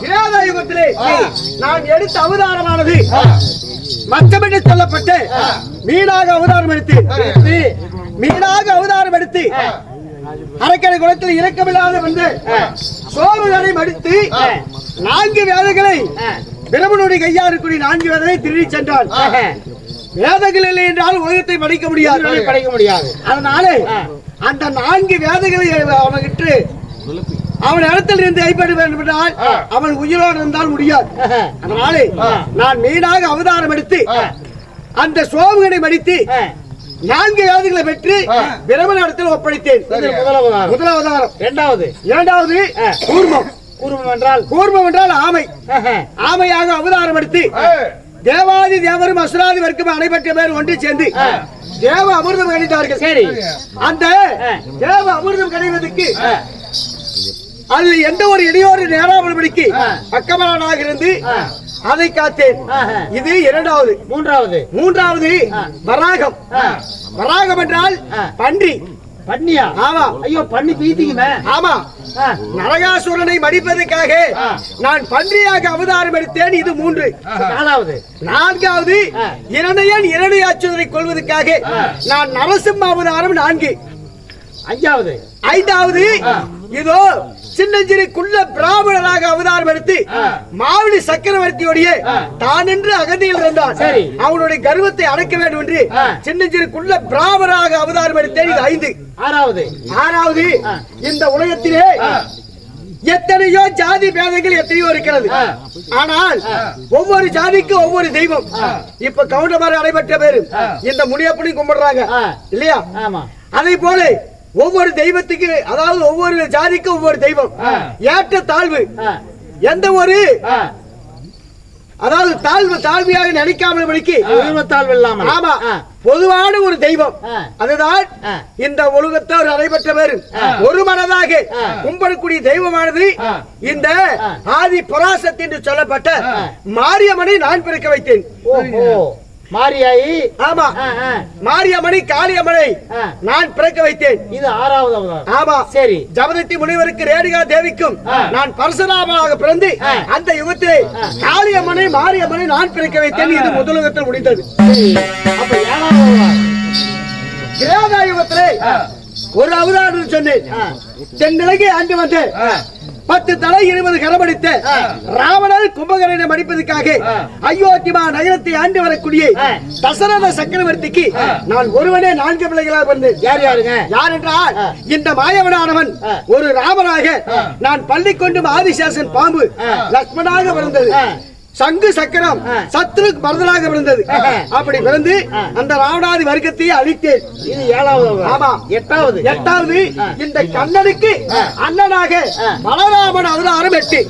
கிராத யுகத்திலே. நான் எடுத்த அவதாரமானது. மச்சமென்று சொல்லப்பட்டு. மீனாக அவதாரம் எடுத்து மீனாக அவதாரம் எடுத்து. அரக்கரை குளத்தில் இறக்கமில்லாத வந்து. சோழனை மடித்து. நான்கு வேதங்களை ஆ. பிரமனுடைய கையாறுக்குடி நான்கு வேதனை திருடி சென்றான். வேதங்கள் இல்லை என்றால் உலகத்தை படிக்க முடியாது படைக்க முடியாது அதனால. அந்த நான்கு வேதங்களை அவனுக்கு அவன் இடத்தில் இருந்து கைப்பற்ற வேண்டும் என்றால். அவன் உயிரோடு இருந்தால் முடியாது. அதனால. நான் மீனாக அவதாரம் எடுத்து. அந்த சோமுகனை மடித்து. நான்கு வேதங்களை பெற்று ஆ. பிரமன் இடத்தில் ஒப்படைத்தேன் முதல் அவதாரம். இரண்டாவது இரண்டாவது. கூர்மம் கூர்மம் என்றால் கூர்மம் என்றால் ஆமை. ஆமையாக அவதாரம் எடுத்து. தேவாதி தேவரும் அசுராதி வர்க்கம் அனைவற்ற பேர் ஒன்று சேர்ந்து. தேவ அமிர்தம் கணித்தார்கள் சரி அந்த. தேவ அமிர்தம் கணிவதற்கு ஆ. அது எந்த ஒரு இடையோடு நேராமல்படிக்கு ஆ. பக்கமலானாக இருந்து. அதை காத்தேன். இது இரண்டாவது மூன்றாவது மூன்றாவது. வராகம். வராகம் என்றால். பன்றி பண்ணியா ஆமா ஐயோ பண்ணி பீத்திக்குமே ஆமா. நரகாசுரனை மடிப்பதற்காக. நான் பன்றியாக அவதாரம் எடுத்தேன் இது மூன்று நாலாவது நான்காவது ஆ. இரணையன் இரணை அச்சுதனை கொள்வதற்காக. நான் நரசிம்ம அவதாரம் நான்கு அஞ்சாவது ஐந்தாவது. இதோ சின்னஞ்சிறு குள்ள பிராமணராக அவதாரம் எடுத்து ஆ. மாவடி சக்கரவர்த்தியுடைய. தான் என்று அகதியில் இருந்தான். அவனுடைய கர்வத்தை அடக்க வேண்டும் என்று. சின்னஞ்சிறு குள்ள பிராமணராக அவதாரம் எடுத்தேன் இது ஐந்து ஆறாவது ஆறாவது. இந்த உலகத்திலே. எத்தனையோ ஜாதி பேதங்கள் எத்தனையோ இருக்கிறது. ஆனால். ஒவ்வொரு ஜாதிக்கும் ஒவ்வொரு தெய்வம். இப்ப கவுண்டமாரி அடைபெற்ற பேரு. இந்த முனியப்படி கும்பிடுறாங்க. இல்லையா அதே போல ஒவ்வொரு தெய்வத்துக்கு அதாவது ஒவ்வொரு ஜாதிக்கும் ஒவ்வொரு தெய்வம். ஏற்ற தாழ்வு. எந்த ஒரு. அதாவது தாழ்வு தாழ்மையாக நினைக்காமல் படிக்கு உரிமத்தால் வெல்லாமல் ஆமா. பொதுவான ஒரு தெய்வம். அதுதான். இந்த ஒழுகத்தவர் நடைபெற்ற பேரு ஆ. ஒரு மனதாக. கும்பிடக்கூடிய தெய்வமானது. இந்த. ஆதி பராசக்தி என்று சொல்லப்பட்ட. மாரியம்மனை நான் பிறக்க வைத்தேன் ஓஹோ மாரியாயி ஆமா. மாரியம்மனை காளியம்மனை. நான் பிறக்க வைத்தேன் இது ஆறாவது அவதாரம் ஆமா சரி ஜபதத்தி முனிவருக்கு ரேணுகா தேவிக்கும். நான் பரசுராமனாக பிறந்து. அந்த யுகத்திலே காளியம்மனை மாரியம்மனை நான் பிறக்க வைத்தேன் இது முதல் யுகத்தில் முடிந்தது அப்ப ஏழாவது கிரேதா யுகத்திலே. ஒரு அவதாரம் சொன்னேன் ஆ. தென்னிலங்கை ஆண்டு வந்து ஆ. பத்து தலை இருபது கரமடித்த. ராவணர் கும்பகரனை மடிப்பதற்காக. அயோத்திமா நகரத்தை ஆண்டு வரக்கூடிய. தசரத சக்கரவர்த்திக்கு. நான் ஒருவனே நான்கு பிள்ளைகளாக பிறந்தேன் யார் யாருங்க யார் என்றால். இந்த மாயவனானவன். ஒரு ராமனாக. நான் பள்ளி கொண்டும் ஆதிசேஷன் பாம்பு பிறந்தது ஆ. சங்கு சக்கரம் ஆ. சத்ரு பரதனாக பிறந்தது. அப்படி பிறந்து. அந்த ராவணாதி வர்க்கத்தையே அழித்தேன் இது ஏழாவது. ஆமா. எட்டாவது எட்டாவது. இந்த கண்ணனுக்கு. அண்ணனாக. பலராமன் அவதாரம் எட்டு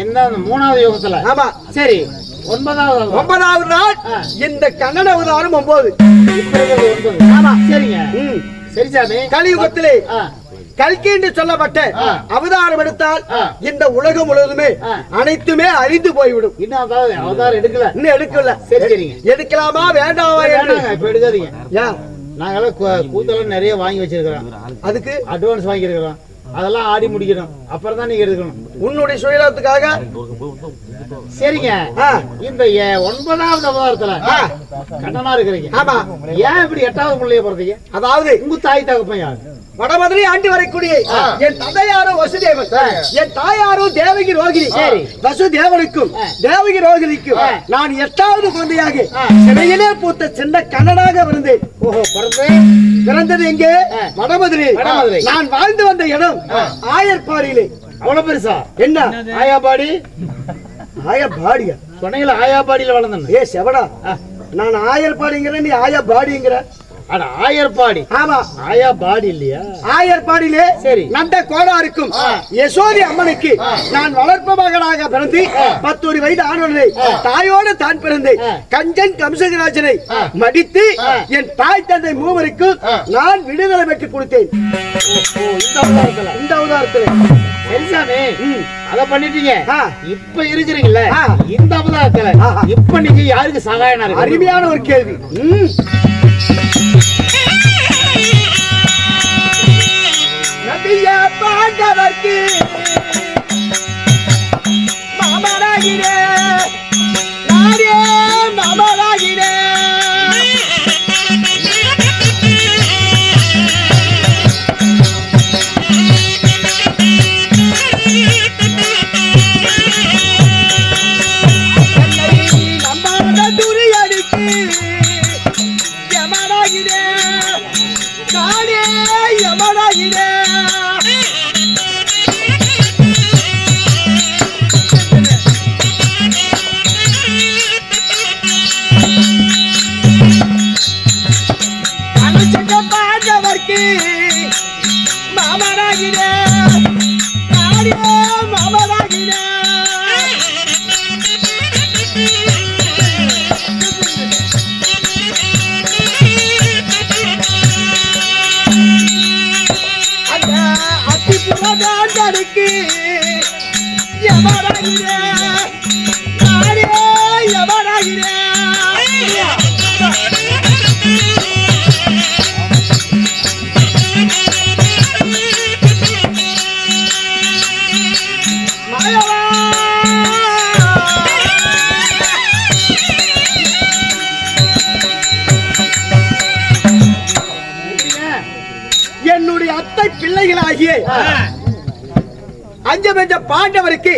அந்த மூணாவது யுகத்துல ஆமா சரி ஒன்பதாவது. ஒன்பதாவது நாள். இந்த கண்ணன் அவதாரம் ஒன்பது ஆமா. சரிங்க. சரி சாமி கலியுகத்திலே. கல்கி என்று சொல்லப்பட்ட. அவதாரம் எடுத்தால். இந்த உலகம் முழுவதுமே. அனைத்துமே அழிந்து போய்விடும். இன்னும் அவதாரம் எடுக்கல. இன்னும் எடுக்கல. சரி சரிங்க. எடுக்கலாமா வேண்டாமா எடுக்காதீங்க. ஏன்? நாங்கெல்லாம் கூத்தெல்லாம் நிறைய வாங்கி வச்சிருக்கிறோம். அதுக்கு? அட்வான்ஸ் வாங்கியிருக்கிறோம். அதெல்லாம் ஆடி முடிக்கணும். அப்புறம் தான் நீங்க எடுக்கணும். உன்னுடைய சுயநலத்துக்காக? சரிங்க. இந்த ஒன்பதாவது அவதாரத்துல. கண்ணனா இருக்கிறீங்க. ஆமா. ஏன் இப்படி எட்டாவது பிள்ளைய பிறந்தீங்க? அதாவது? உங்க தாய் தகப்பன் யாரு? வடமதுரை ஆண்டு வரக்கூடிய. என் தந்தையாரோ வசுதேவன். என் தாயாரோ தேவகி ரோகிணி சரி. வசுதேவனுக்கும். தேவகி ரோகிணிக்கும். நான் எட்டாவது குழந்தையாக. சிறையிலே பூத்த சின்ன கண்ணனாக இருந்தேன் பிறந்தது எங்கே. வடமதுரை. நான் வாழ்ந்து வந்த இடம். ஆயர்பாடியிலே அவ்வளவு பெருசா என்ன ஆயாபாடி ஆயர்பாடியா சொன்னீங்களா ஆயாபாடியில வளர்ந்தேன் ஏ செவடா நான் ஆயர்பாடிங்கிற நீ ஆயர்பாடிங்கிற அட ஆயர்பாடி ஆமா ஆயாபாடி இல்லையா ஆயர்பாடியிலே சரி. நந்த கோடாருக்கும் ஆ. யசோதி அம்மனுக்கு. நான் வளர்ப்பு மகனாக பிறந்து. பத்தொரு வயது ஆனவனை. தாயோடு தான் பிறந்தேன். கஞ்சன் கம்சகராஜனை. மடித்து. என் தாய் தந்தை மூவருக்கும் ஆ. நான் விடுதலை பெற்று கொடுத்தேன் இந்த அவதாரத்துல இந்த அவதாரத்தில் சரி சாமி ம். அத பண்ணிட்டீங்க. இப்ப இருக்கிறீங்கல்ல. இந்த அவதாரத்துல. இப்ப நீங்க யாருக்கு இருக்கு அருமையான ஒரு கேள்வி ம். நபியா பாண்டவர்க்கு மாமனாகிறே நானே மாமனாகிறே என்னை யமனாகிறே பாண்டவருக்கு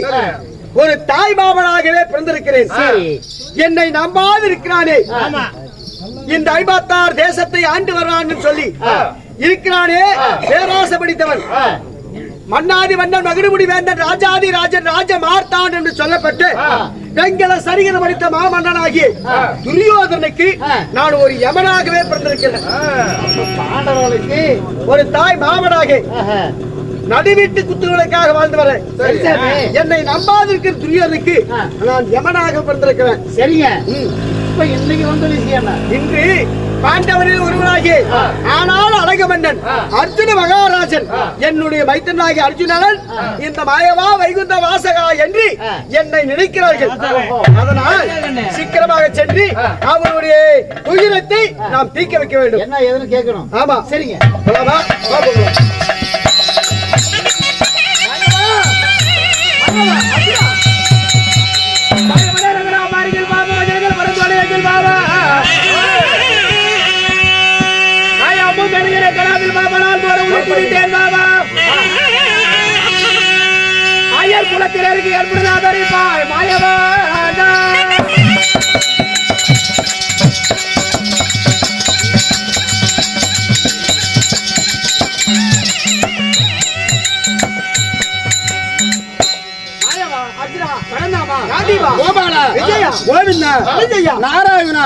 ஒரு தாய் மாமனாகவே பிறந்திருக்கிறேன். என்னை நம்பாது இருக்கிறானே இந்த ஐம்பத்தாறு தேசத்தை ஆண்டு வருவான்னு சொல்லி இருக்கிறானே பேராசை படித்தவன். மன்னாதி மன்னன் மகுடுமுடி வேந்தன் ராஜாதி ராஜன் ராஜ மார்த்தான் என்று சொல்லப்பட்டு வெங்கல சரிகர படித்த மாமன்னனாகிய துரியோதனுக்கு நான் ஒரு யமனாகவே பிறந்திருக்கிறேன். ஒரு தாய் மாமனாக நடுவீட்டு குத்துகளுக்காக வாழ்ந்து வரேன். என்னை நம்பாதிருக்கிற துரியனுக்கு நான் யமனாக பிறந்திருக்கிறேன். சரிங்க. இப்ப இன்னைக்கு வந்த விஷயம் இன்று பாண்டவரில் ஒருவனாகி ஆனால் அழகமன்னன் அர்ஜுன மகாராஜன் என்னுடைய மைத்தனாகி அர்ஜுனன் இந்த மாயவா வைகுந்த வாசகா என்று என்னை நினைக்கிறார்கள். அதனால் சீக்கிரமாக சென்று அவருடைய உயிரத்தை நாம் தீக்க வைக்க வேண்டும். என்ன ஏதுன்னு கேட்கணும். ஆமா. சரிங்க. போலாமா? வா ஐயர் ஐயர் குலத்தினருக்கு ஏற்படுதாதரிப்பாய் மாயவா மாயவா விஜயா, கோவிந்தா விஜயா, நாராயணா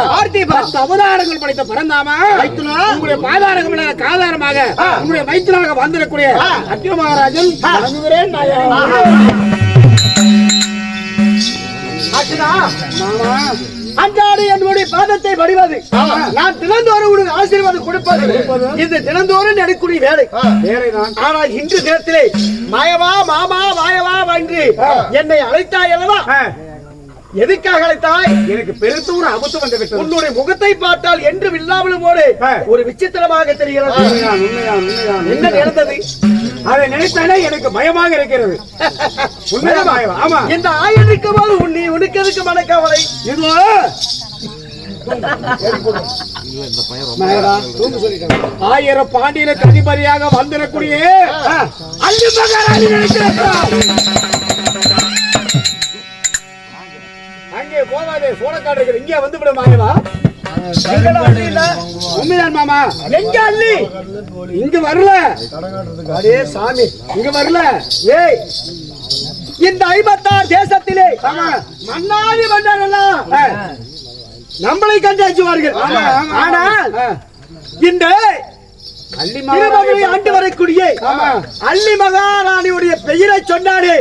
பத்து அவதாரங்கள் படைத்த பரந்தாமா மைத்துனா, உங்களுடைய பாதாரகமான காதாரமாக. உங்களுடைய மைத்திராக வந்திருக்கூடிய. அர்ஜுன மகாராஜன். வணங்குகிறேன் மாமா. அன்றாட என்னுடைய பாதத்தை வடிவது. நான் தினந்தோறும் உனக்கு ஆசீர்வாதம் கொடுப்பது. இது தினந்தோறும் நடக்கூடிய வேலை. ஆனால் இன்று தினத்திலே மாயவா மாமா வாயவா என்று என்னை அழைத்தாய் அல்லவா எதுக்காக அழைத்தாய்? எனக்கு பெருத்து ஒரு அபத்து வந்து விட்டது உன்னுடைய முகத்தை பார்த்தால் என்றும் இல்லாமலும் ஆ. ஒரு விசித்திரமாக தெரிகிறது. என்ன நடந்தது? அதை நினைத்தாலே எனக்கு பயமாக இருக்கிறது. உண்மைதான் பயம். ஆமா. இந்த ஆயுள் இருக்கும் போது உன்னை உனக்கு எதுக்கு மனக்கவலை? இதோ ஆயிரம் பாண்டியன அதிபதியாக வந்திருக்கூடிய அல்லி மகாராணி நினைத்திருக்கிறார். இருக்குது. இங்கே வந்து விட மாயவா மாமா. எங்க அள்ளி இங்க வரல. அடே சாமி. இங்க வரல. ஏய் இந்த ஐம்பத்தாறு தேசத்திலே மன்னாதி மன்னரெல்லாம் ஆ. நம்மளை கண்டு அஞ்சுவார்கள். ஆனால் அல்லி திருமகளை ஆண்டு வரக்கூடிய. அள்ளி மகாராணியுடைய பெயரை சொன்னாலே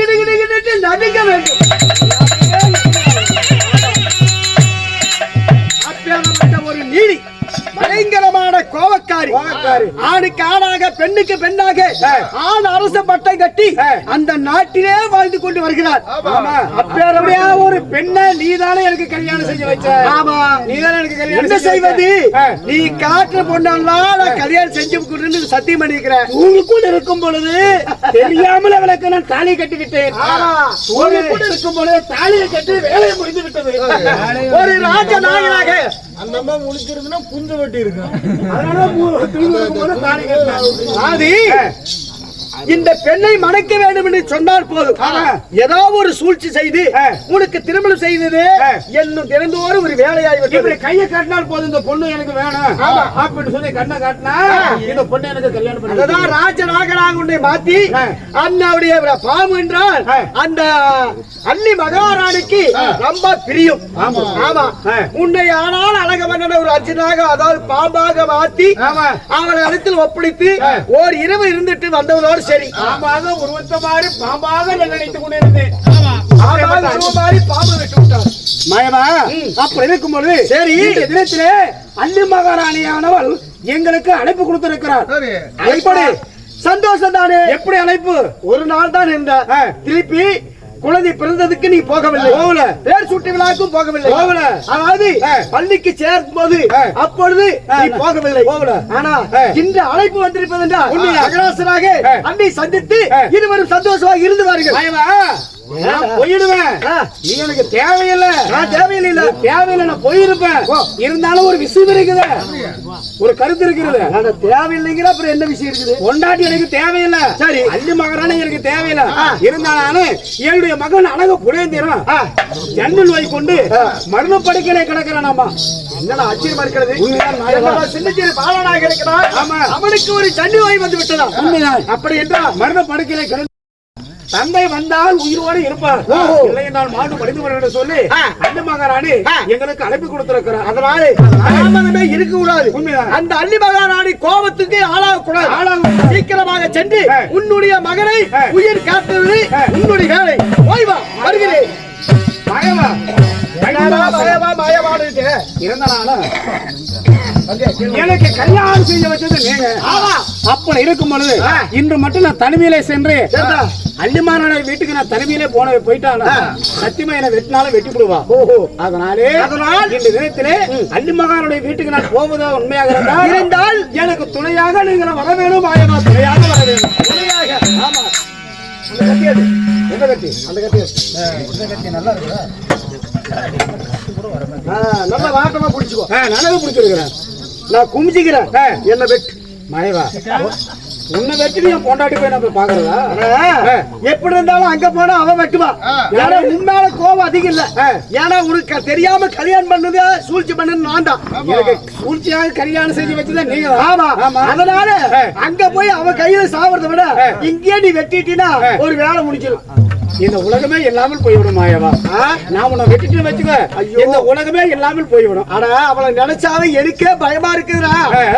கிடுன்னு நடுங்க வேண்டும். நீதி பயங்கரமான கோவக்காரி. ஆணுக்கு ஆணாக பெண்ணுக்கு பெண்ணாக ஆண் அரச பட்டம் கட்டி அந்த நாட்டிலே வாழ்ந்து கொண்டு வருகிறார். அப்படியா ஒரு பெண்ணை நீதானே எனக்கு கல்யாணம் செஞ்சு வச்ச ஆமா. நீதானே எனக்கு கல்யாணம் என்ன செய்வது. நீ காட்டுற பொண்ணெல்லாம் நான் கல்யாணம் செஞ்சு கொடுன்னு சத்தியம் பண்ணிக்கிறேன் தூங்குக்குள் இருக்கும் பொழுது தெரியாமல் அவளுக்கு நான் தாலி கட்டி விட்டேன் ஆமா. தூங்குக்குள் இருக்கும் பொழுது தாலியை கட்டி வேலையை முடிந்து விட்டது ஒரு ராஜ நாயனாக அந்த அம்மா முழிச்சிருந்துன்னா புஞ்ச வெட்டி இருக்கும் அதனால ஆதி! இந்த பெண்ணை மணக்க வேண்டும் என்று சொன்னால் போதும். ஏதாவது ஒரு சூழ்ச்சி செய்து. உனக்கு திருமணம் செய்தது. என்னும் தினந்தோறும் ஒரு வேலையாகி இப்படி கையை காட்டினால் போதும் இந்த பொண்ணு எனக்கு வேணும் அப்படின்னு சொல்லி கண்ணை காட்டினா இந்த பொண்ணு எனக்கு கல்யாணம் பண்ணி அததான் ராஜநாகனாக உன்னை மாத்தி. அண்ணாவுடைய பாம்பு என்றால். அந்த அள்ளி மகாராணிக்கு ரொம்ப பிரியும் ஆமா. உன்னை ஆனால் அழகமன்னன ஒரு அர்ஜுனாக அதாவது பாம்பாக மாத்தி அவனை இடத்தில் ஒப்படைத்து. ஓர் இரவு இருந்துட்டு வந்தவனோடு சரி பாம்பாக உருவத்த மாதிரி பாம்பாக நான் நினைத்துக் கொண்டிருந்தேன். ஆமாம், உருவம் மாதிரி பாம்பு விட்டு விட்டார் மயமா அப்ப இருக்கும்போது சரி. இந்த தினத்திலே அள்ளி மகாராணியானவள் எங்களுக்கு அழைப்பு கொடுத்திருக்கிறார் எப்படி சந்தோஷம் தானே எப்படி அழைப்பு? ஒரு நாள் தான் இருந்த ஆ. திருப்பி குழந்தை பிறந்ததுக்கு நீ போகவில்லை போகல. பேர் சூட்டு விழாக்கும் போகவில்லை போகல. அதாவது. பள்ளிக்கு சேர்க்கும் போது. அப்பொழுது. நீ போகவில்லை போகல. ஆனா. இன்று அழைப்பு வந்திருப்பது என்றால்? அகராசராக. அன்னை சந்தித்து. இருவரும் சந்தோஷமாக இருந்து வாருங்கள் போயிடுவேன். ஆ. நீ எனக்கு தேவையில்லை. நான் தேவையில்லை இல்ல தேவையில்லை நான் போயிருப்பேன். ஓ. இருந்தாலும் ஒரு விஷயம் இருக்குது. ஒரு கருத்து இருக்கிறது நான் தேவையில்லைங்கிற அப்புறம் என்ன விஷயம் இருக்குது? பொண்டாட்டி எனக்கு தேவையில்லை. சரி. அள்ளி மகரானே எனக்கு தேவையில்லை. ஆ. இருந்தாலும் என்னுடைய மகன் அழக புலேந்திரம் ஆ. ஜன்னல் வை கொண்டு மரண படுக்கையில கிடக்கிறானாமா என்னடா ஆச்சரியமா இருக்கிறது. என்னடா சின்ன சிறு பாலனாக இருக்கிறான்? ஆமா. அவனுக்கு ஒரு சன்னி வாய் வந்து விட்டதா? அப்படி என்றால் மரண படுக்கையில தந்தை வந்தால் உயிரோடு இருப்பார். இல்லை என்றால் மாடு மடிந்து என்று சொல்லி. அள்ளி மகாராணி. எங்களுக்கு அழைப்பு கொடுத்திருக்கிறார் அதனால தாமதமே இருக்க கூடாது. அந்த அள்ளி மகாராணி கோபத்துக்கு ஆளாக கூடாது. சீக்கிரமாக சென்று. உன்னுடைய மகனை. உயிர் காத்தது. உன்னுடைய வேலை ஓய்வா வருகிறேன் இருந்தாலும் எனக்கு கல்யாணம் செய்ய வச்சது நீங்க. ஆமா. அப்படி இருக்கும் பொழுது. இன்று மட்டும் நான் தனிமையிலே சென்று சரிதா. அள்ளிமாரோட வீட்டுக்கு நான் தனிமையிலே போன போயிட்டானா. சத்தியமா என்ன வெட்டினாலும் வெட்டி விடுவா. ஓஹோ. அதனாலே அதனால்? இந்த தினத்திலே அள்ளிமகானுடைய வீட்டுக்கு நான் போவதா உண்மையாக இருந்தால் இருந்தால்? எனக்கு துணையாக நீங்கள் வர வேணும் ஆயமா துணையாக வர வேணும். துணையாக. ஆமா. கத்தி அது. எந்த கட்டி அந்த கத்தி அது. ஆ, நல்ல வாட்டமா பிடிச்சுக்கோ நல்லது பிடிச்சிருக்கிறேன் நான் குமிச்சிக்கிறேன். என்ன வெட்டு மறைவா உன்னை வெட்டி நீ பொண்டாட்டி போய் நான் பாக்குறதா எப்படி இருந்தாலும் அங்க போனா அவன் வெட்டுவான் ஏன்னா உண்மையான கோபம் அதிகம் இல்ல ஏன்னா உனக்கு தெரியாம கல்யாணம் பண்ணது சூழ்ச்சி பண்ணது நான் தான் சூழ்ச்சியாக கல்யாணம் செஞ்சு வச்சுதான் நீங்க. ஆமா. அதனால. அங்க போய் அவன் கையில சாவறத விட. இங்கே நீ வெட்டிட்டீன்னா ஆ. ஒரு வேலை முடிஞ்சிடும் இந்த உலகமே இல்லாமல் போய்விடும் மாயவா? நான் உன்னை வெட்டிட்டு வச்சுக்க. இந்த உலகமே இல்லாமல் போய்விடும் அட அவளை நினைச்சாவே எனக்கே பயமா இருக்குதுடா.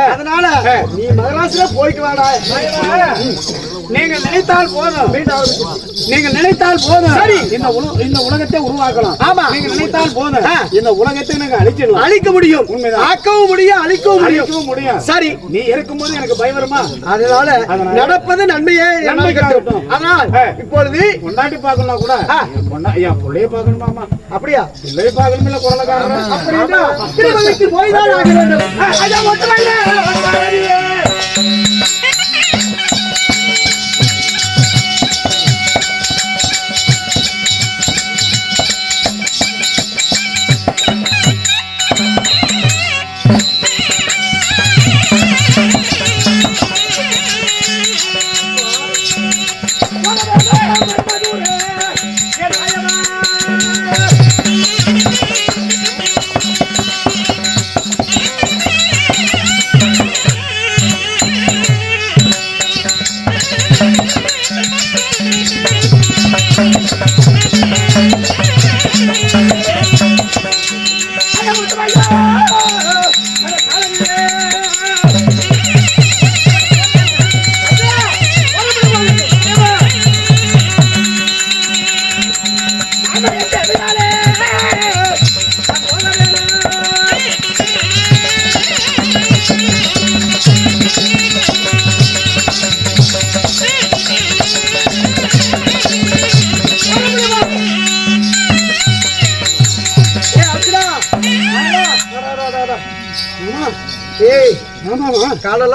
அதனால. நீ மகராசில போயிட்டு வாடா நீங்க நினைத்தால் போதும் நீங்க நினைத்தால் போதும் சரி. இந்த இந்த உலகத்தை உருவாக்கலாம் ஆமா. நீங்க நினைத்தால் போதும். இந்த உலகத்தை நீங்க அழிச்சிடலாம் அழிக்க முடியும். ஆக்கவும் முடியும் அழிக்கவும் முடியும் முடியும் சரி நீ இருக்கும்போது எனக்கு பயம் வருமா அதனால அதனால நடப்பது நன்மையே நன்மைக்காகட்டும். ஆனால் ஆ. இப்பொழுது பொண்டாட்டி பார்க்கணும்னா கூட ஆ. என் பிள்ளைய பார்க்கணுமாமா அப்படியா? பிள்ளைய பார்க்கணும் இல்ல குரலக்காரன்? அப்படின்னா திருமலைக்கு போய்தான் ஆக வேண்டும்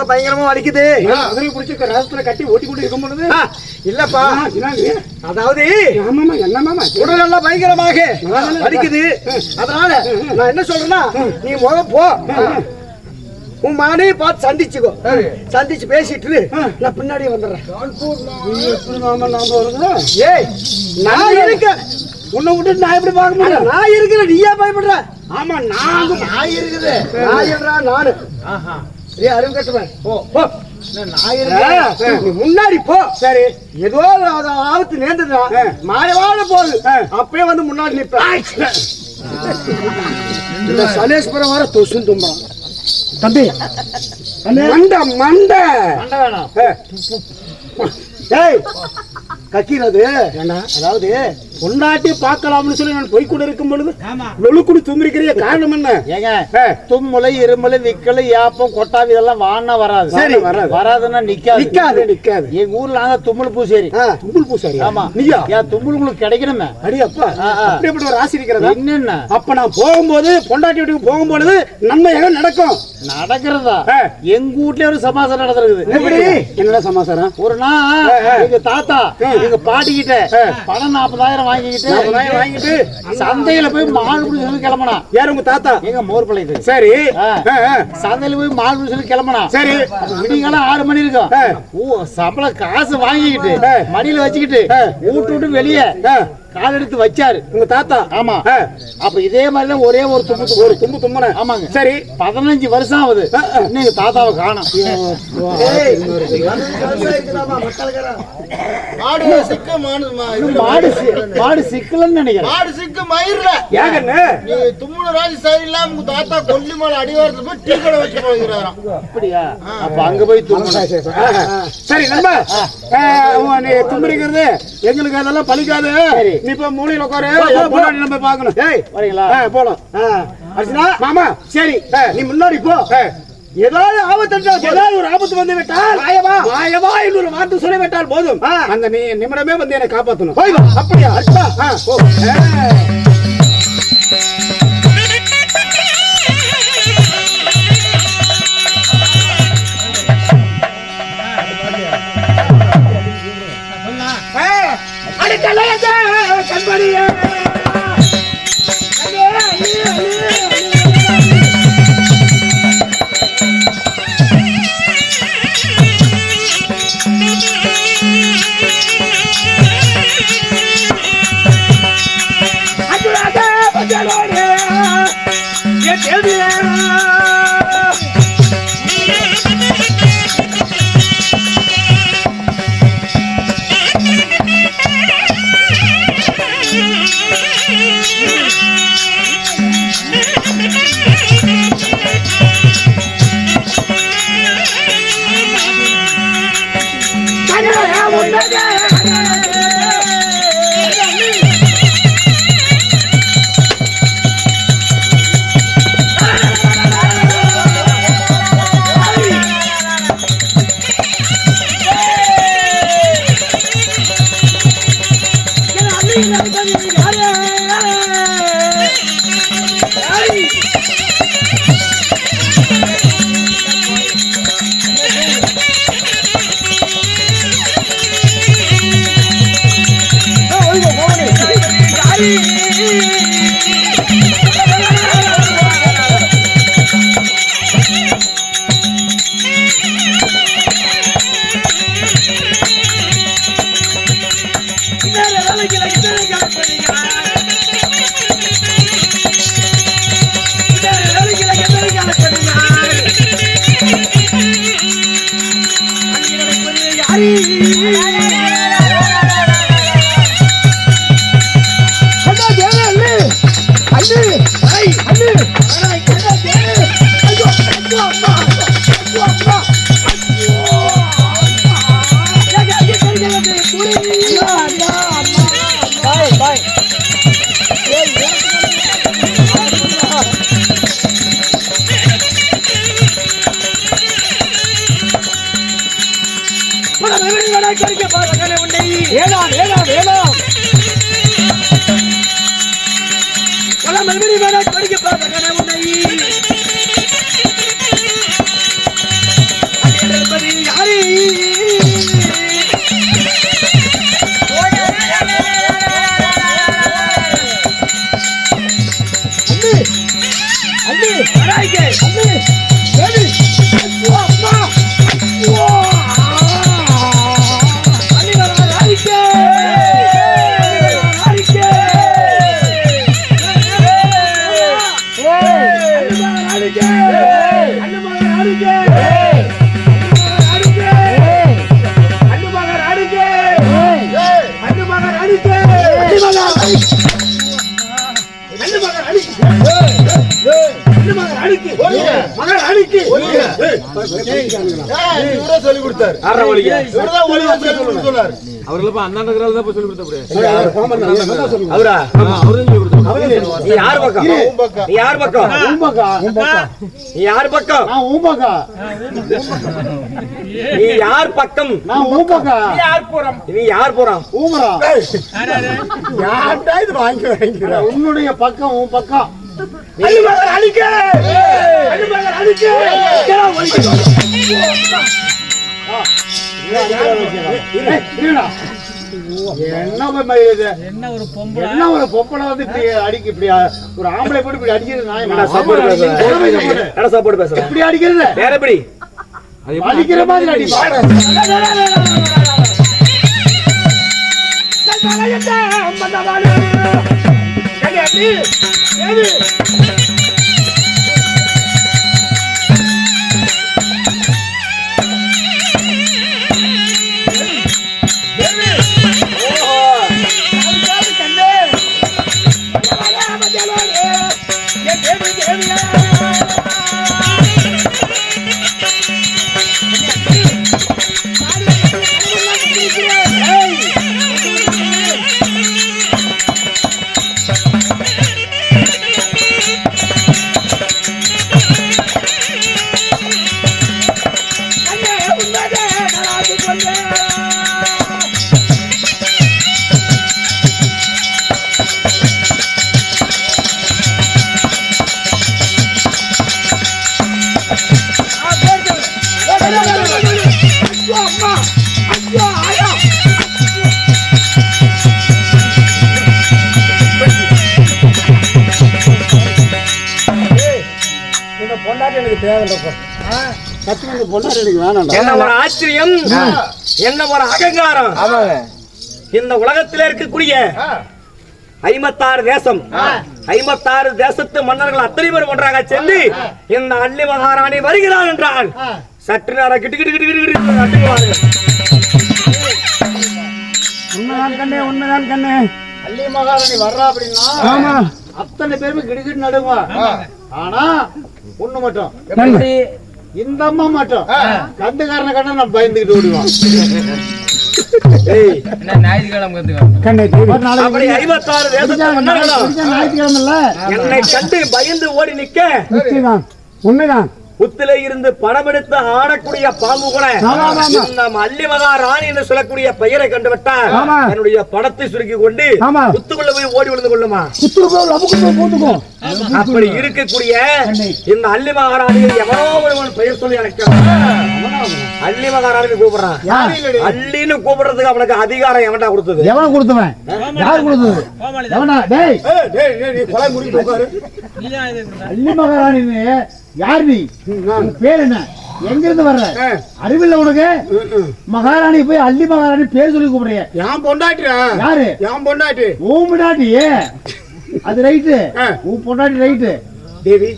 பயங்கரமா வலிக்குது. குதிரை பிடிச்சி ரசத்துல கட்டி ஓட்டி கொண்டு இருக்கும் பொழுது ஆ, இல்லப்பா? அதாவது என்னமாமா உடலெல்லாம் பயங்கரமாக வலிக்குது. அதனால நான் என்ன சொல்றேன்னா நீ முத போ. உன் மகனையே பார்த்து சந்திச்சுக்கோ. சந்திச்சு பேசிட்டு. நான் பின்னாடியே வந்துடுறேன். ஏய் நான் இருக்கேன். உன்னை விட்டு நான் எப்படி பார்க்க அட, முடியும் நான் இருக்கிறேன். நீயா பயப்படுற. ஆமா நான் நாய் இருக்குது நான் நானு. ஏய் அருண் கட்டுவேன் ஓ போ. முன்னாடி போ. சரி. ஏதோ ஆபத்து நேர்ந்ததுடா. மாயவாழ போகுது. அப்பயே வந்து முன்னாடி நிப்பேன் இந்த சனேஸ்வரம் வர தொசும் தும்புறான் தம்பி. மண்ட மண்ட. ஏய். கக்கிறது. ஏண்டா? அதாவது பொண்டாட்டி பார்க்கலாம்னு சொல்லி நான் போய் கூட இருக்கும் பொழுது லொழுக்குடு தும்பிருக்கிறிய காரணம் என்ன? ஏங்க தும்முலை இருமலை விக்கலை யாப்பம் கொட்டாவி இதெல்லாம் வானா வராது. சரி, வராது. வராதுன்னா நிக்காது. நிக்காது. நிக்காது. எங்க ஊர்ல நாங்க தும்முல் பூசேரி. தும்புல் பூசாரி ஆமா. நீயா? ஏன் தும்முல் உங்களுக்கு கிடைக்கணுமே? அடி அப்பா. அப்படிப்பட்ட ஒரு ராசி இருக்கிறதா என்னென்ன அப்ப நான் போகும்போது பொண்டாட்டி வீட்டுக்கு போகும்பொழுது நன்மையாக நடக்கும். நடக்கிறதா. எங்க வீட்லயே ஒரு சமாசாரம் நடந்திருக்குது. என்னடா சமாசாரம்? ஒரு நாள் எங்க தாத்தா எங்க பாட்டி கிட்ட பணம் நாற்பதாயிரம் வாங்கிக்கிட்டு வாங்கிட்டு சந்தையில போய் மாடு பிடிச்சு கிளம்புனா. யார் உங்க தாத்தா? எங்க மோர் சரி. சந்தையில போய் மாடு பிடிச்சு கிளம்புனா. சரி. விடியங்காலம் ஆறு மணி இருக்கும். ஓ சம்பள காசு வாங்கிக்கிட்டு. மடியில வச்சுக்கிட்டு. வீட்டு விட்டு வெளியே. கால் எடுத்து வச்சாரு. உங்க தாத்தா. ஆமா. அப்ப இதே மாதிரி தான் ஒரே ஒரு தும்பு ஒரு தும்பு தும்புன ஆமாங்க. சரி. பதினஞ்சு வருஷம் ஆகுது. எங்க தாத்தாவை காணும். மாடு சிக்கு மாடு மாடு சிக்கலன்னு நினைக்கிறேன். மாடு சிக்கு மயிர்ல. ஏங்கண்ணே. நீ தும்முன ராஜி சரியில்லாம உங்க தாத்தா கொல்லிமலை அடிவாரத்துல போய் டீ கடை வச்சு போகிறாராம் அப்படியா? அப்ப அங்க போய் தும்பணும் சரி நண்பா. ஆ, உன் நீ தும்புறிக்கிறது எங்களுக்கு அதெல்லாம் பலிக்காது சரி. நீ இப்ப மூலையில உட்காரு. பொண்டாட்டி நம்ம பார்க்கணும். ஏய், வரீங்களா? போலாம். அர்ச்சனா, மாமா சரி. நீ முன்னாடி போ. ஏதாவது ஆபத்து. ஏதாவது ஒரு ஆபத்து வந்து விட்டால்? மாயவா. மாயவா என்று ஒரு வார்த்தை சொல்லி விட்டால் போதும். அந்த நீ நிமிடமே வந்து என்னை வா. அப்படியா? அச்சா ஆ, ஓ. வேளாண் வேளாண் Thank you. அடிக்கு சொல்லி கொடுத்தாரு சொல்லி அவரா நீ யார் பக்கம். நீ யார் பக்கம் ஊம்பக்கா ஊம்பக்கா நீ யார் பக்கம் நான் ஊம்பக்கா நீ யார் பக்கம் நான் ஊம்பக்கா நீ யார் போறான் ஊமரா யார்டா இது வாங்கி வாங்கிக்கிறா உன்னுடைய பக்கம் உன் பக்கம் அழிக்க. என்ன ஒரு? என்ன ஒரு பொம்பளை வந்து இப்படி அடிக்க இப்படி ஒரு ஆம்பளை போட்டு இப்படி அடிக்கிறது? என்ன? சாப்பாடு பேசுற. என்ன சாப்பாடு பேசுற. இப்படி அடிக்கிறது? வேற எப்படி? அடிக்கிற மாதிரி அடிப்பா இந்த கத்துக்கிட்டு பொண்ணாரு எனக்கு வேணாம்டா. என்ன ஒரு ஆச்சரியம்? என்ன ஒரு அகங்காரம்? இந்த உலகத்திலே இருக்கக்கூடிய ஐம்பத்தாறு தேசம். ஐம்பத்தாறு தேசத்து மன்னர்கள் அத்தனை பேர் ஒன்றாக சென்று இந்த அள்ளி மகாராணி வருகிறார் என்றால் சற்று நேரம் கிட்டு கிட்டு கிட்டு கிட்டு. உண்மைதான் கண்ணே உண்மைதான் கண்ணே. அள்ளி மகாராணி வர்றா அப்படின்னா ஆமா. அத்தனை பேருமே கிடுகிட்டு நடுவா ஆனா ஒண்ணு மட்டும். இந்த அம்மா மட்டும். கந்துக்காரனை கண்டா நான் பயந்துகிட்டு ஓடுவான். ஏய், கண்ணே ஒரு நாளைக்கு அப்படி ஐம்பத்தாறு தேசத்து மன்னர்களும் விடிஞ்சா ஞாயிற்றுக்கிழமைல என்னை கண்டு பயந்து ஓடி நிக்க. நிச்சயம்தான் உண்மைதான். புத்தில இருந்து படம் எடுத்து ஆடக்கூடிய பாம்பு கூட இந்த மல்லிமகா ராணி என்று சொல்லக்கூடிய பெயரை கண்டு விட்டால் ஆமா. என்னுடைய படத்தை சுருக்கி கொண்டு. புத்துக்குள்ள போய் ஓடி விழுந்து கொள்ளுமா? அப்படி இருக்கக்கூடிய இந்த அள்ளி மகாராணியை எவனோ ஒருவன் பெயர் சொல்லி அழைக்கிறான். அள்ளி மகாராணி கூப்பிடுறான். அள்ளின்னு கூப்பிடுறதுக்கு அவனுக்கு அதிகாரம் எவன்டா கொடுத்தது? எவன் கொடுத்தவன்? யார் கொடுத்தது? எவனா? டேய். ஏய், டேய், டேய், நீ கொலை முடிட்டு உட்காரு. அள்ளி மகாராணி யார் நீ? உன் பேர் என்ன? எங்க இருந்து வர்ற அறிவில்ல உனக்கு? மகாராணி போய் அள்ளி மகாராணி பேர் சொல்லி கூப்பிடுறிய. என் பொண்டாட்டிடா? யாரு? என் பொண்டாட்டி? உன் முன்னாடி அது ரைட்டு. உன் பொண்டாட்டி ரைட்டு. தேவி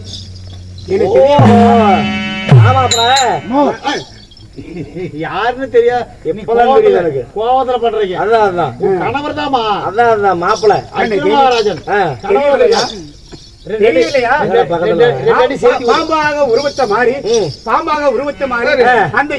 யாருன்னு தெரியாது. கோவத்துல பண்றீங்க அதான் அதான். கணவர் தாமா அதான் அதான் மாப்பிள மகாராஜன் பாம்பாக உருவத்த மாறி. பாம்பாக உருவத்த மாறி. அந்த